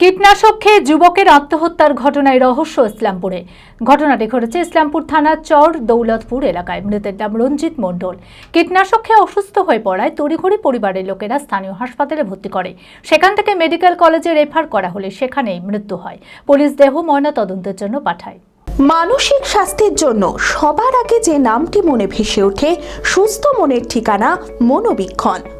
কীটনাশক খেয়ে যুবকের আত্মহত্যার ঘটনায় রহস্য ইসলামপুরে। ঘটনাটি ঘটেছে ইসলামপুর থানার চর দৌলতপুর এলাকায়। মৃতের নাম রঞ্জিত মণ্ডল। কীটনাশক খেয়ে অসুস্থ হয়ে পড়ায় তড়িঘড়ি পরিবারের লোকেরা স্থানীয় হাসপাতালে ভর্তি করে। সেখান থেকে মেডিকেল কলেজে রেফার করা হলে সেখানেই মৃত্যু হয়। পুলিশ দেহ ময়নাতদন্তের জন্য পাঠায়। মানসিক স্বাস্থ্যের জন্য সবার আগে যে নামটি মনে ভেসে ওঠে, সুস্থ মনের ঠিকানা মনোবীক্ষণ।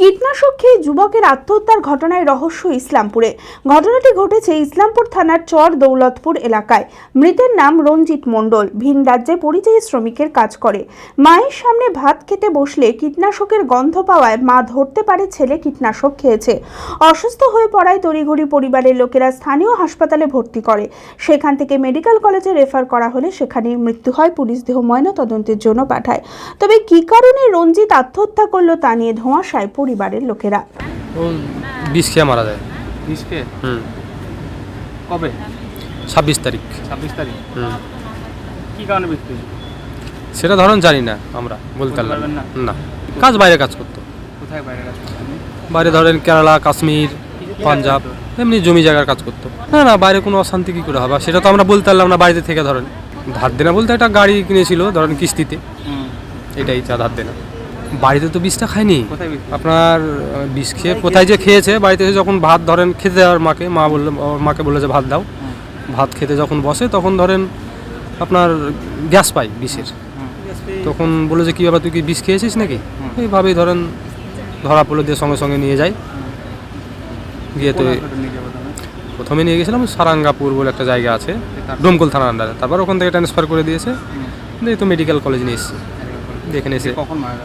কীটনাশক খেয়ে যুবকের আত্মহত্যার ঘটনায় রহস্য ইসলামপুরে। ঘটনাটি ঘটেছে ইসলামপুর থানার চর দৌলতপুর এলাকায়। মৃতের নাম রঞ্জিত মণ্ডল। ভিন রাজ্যে পরিযায়ী শ্রমিকের কাজ করে। মায়ের সামনে ভাত খেতে বসলে কীটনাশকের গন্ধ পাওয়ায় মা ধরতে পারে ছেলে কীটনাশক খেয়েছে। অসুস্থ হয়ে পড়ায় তড়িঘড়ি পরিবারের লোকেরা স্থানীয় হাসপাতালে ভর্তি করে। সেখান থেকে মেডিকেল কলেজে রেফার করা হলে সেখানে মৃত্যু হয়। পুলিশ দেহ ময়না তদন্তের জন্য পাঠায়। তবে কী কারণে রঞ্জিত আত্মহত্যা করল তা নিয়ে ধোঁয়াশায় পরিবারের লোকেরা। বিষ খেয়ে মারা যায়। বিশকে হুম। কবে? ছাব্বিশ তারিখ। ছাব্বিশ তারিখ। হুম। কি কারণে বৃষ্টি হয়েছে? সেটা ধরুন জানি না আমরা বলতে পারবেন না? না? না। কাজ বাইরে কাজ করতো। কোথায় বাইরে কাজ বাইরে ধরেন কেরালা কাশ্মীর পাঞ্জাব এমনি জমি জায়গার কাজ করতো। না না বাইরে কোনো অশান্তি কী করে হবে? সেটা তো আমরা বলতে পারলাম না বাড়িতে থেকে ধরেন। ধার দেনা বলতে একটা গাড়ি কিনেছিল ধরেন কিস্তিতে। এটাই চা ধার দেনা। বাড়িতে তো বিষটা খায়নি আপনার বিষ খেয়ে কোথায় যে খেয়েছে বাড়িতে এসে যখন ভাত ধরেন খেতে দেওয়ার মাকে মা বলল মাকে বলল যে ভাত দাও। ভাত খেতে যখন বসে তখন ধরেন আপনার গ্যাস পাই বিষের তখন বলে যে কী ব্যাপার তুই কি বিষ খেয়েছিস নাকি? এইভাবেই ধরেন ধরা পড়ল দিয়ে সঙ্গে সঙ্গে নিয়ে যাই গিয়ে তো প্রথমে নিয়ে গেছিলাম সারাঙ্গাপুর বলে একটা জায়গা আছে ডোমকল থানার আন্ডারে তারপর ওখান থেকে ট্রান্সফার করে দিয়েছে। দিয়ে তো মেডিকেল কলেজ নিয়ে এসেছি। দেখে এসে কখন মারা